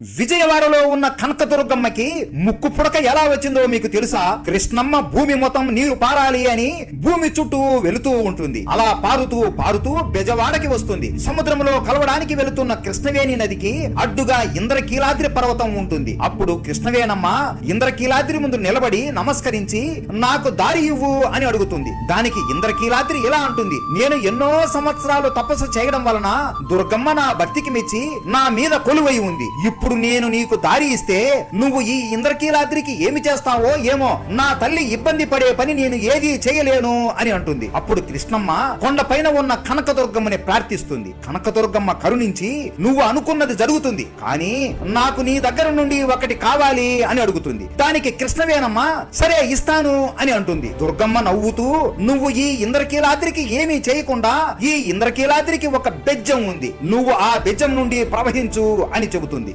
విజయవాడలో ఉన్న కనకదుర్గమ్మకి ముక్కు పుడక ఎలా వచ్చిందో మీకు తెలుసా? కృష్ణమ్మ భూమి మొత్తం నీరు పారాలి అని భూమి చుట్టూ వెళుతూ ఉంటుంది. అలా పారుతూ పారుతూ బెజవాడకి వస్తుంది. సముద్రంలో కలవడానికి వెళుతున్న కృష్ణవేణి నదికి అడ్డుగా ఇంద్రకీలాద్రి పర్వతం ఉంటుంది. అప్పుడు కృష్ణవేణమ్మ ఇంద్రకీలాద్రి ముందు నిలబడి నమస్కరించి నాకు దారి ఇవ్వు అని అడుగుతుంది. దానికి ఇంద్రకీలాద్రి ఇలా అంటుంది. నేను ఎన్నో సంవత్సరాలు తపస్సు చేయడం వలన దుర్గమ్మ నా భక్తికి మెచ్చి నా మీద కొలువై ఉంది. ఇప్పుడు నేను నీకు దారి ఇస్తే నువ్వు ఈ ఇంద్రకీలాద్రికి ఏమి చేస్తావో ఏమో నా తల్లి ఇబ్బంది పడే పని నేను ఏది చేయలేను అని అంటుంది. అప్పుడు కృష్ణమ్మ కొండపైన ఉన్న కనకదుర్గమ్మని ప్రార్థిస్తుంది. కనకదుర్గమ్మ కరుణించి నువ్వు అనుకున్నది జరుగుతుంది కానీ నాకు నీ దగ్గర నుండి ఒకటి కావాలి అని అడుగుతుంది. దానికి కృష్ణవేనమ్మ సరే ఇస్తాను అని అంటుంది. దుర్గమ్మ నవ్వుతూ నువ్వు ఈ ఇంద్రకీలాద్రికి ఏమీ చేయకుండా ఈ ఇంద్రకీలాద్రికి ఒక బెజ్జం ఉంది. నువ్వు ఆ బెజ్జం నుండి ప్రవహించు అని చెబుతుంది.